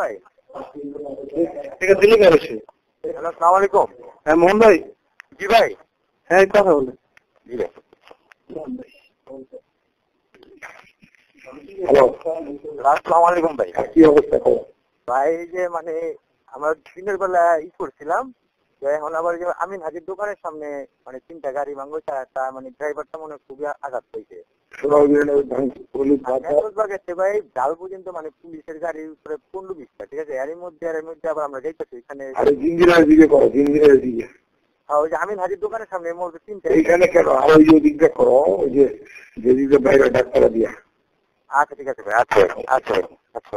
ভাই। ঠিক আছে দিল্লি গেছে হ্যালো আলাইকুম। হ্যাঁ মোহন ভাই। জি ভাই? হ্যাঁ কথা বলে। জি ভাই। হ্যালো। আসসালামু আলাইকুম ভাই। কি অবস্থা? ভাই যে মানে আমরা দিনের বেলা ই করছিলাম এখন আবার যে আমিন হাজির দোকানের সামনে মানে তিনটা গাড়ি ভাঙলো চারটা মানে ড্রাইভারটা মনে খুবই আঘাত ভাই ডাল পর্যন্ত মানে পুলিশের গাড়ির উপরে পনেরো বিশটা ঠিক আছে? এর মধ্যে এর মধ্যে আবার আমরা যাইতেছি এখানে আরে দিকে করো জিঞ্জিরার দিকে। আর ওই যে আমিন হাজির দোকানের সামনে এর মধ্যে তিনটা। এইখানে কেন? আর ওই যে দিকটা করো ওই যে যেদিকে বাইরে ডাক্তার দিয়া। আচ্ছা ঠিক আছে ভাই আচ্ছা আচ্ছা আচ্ছা।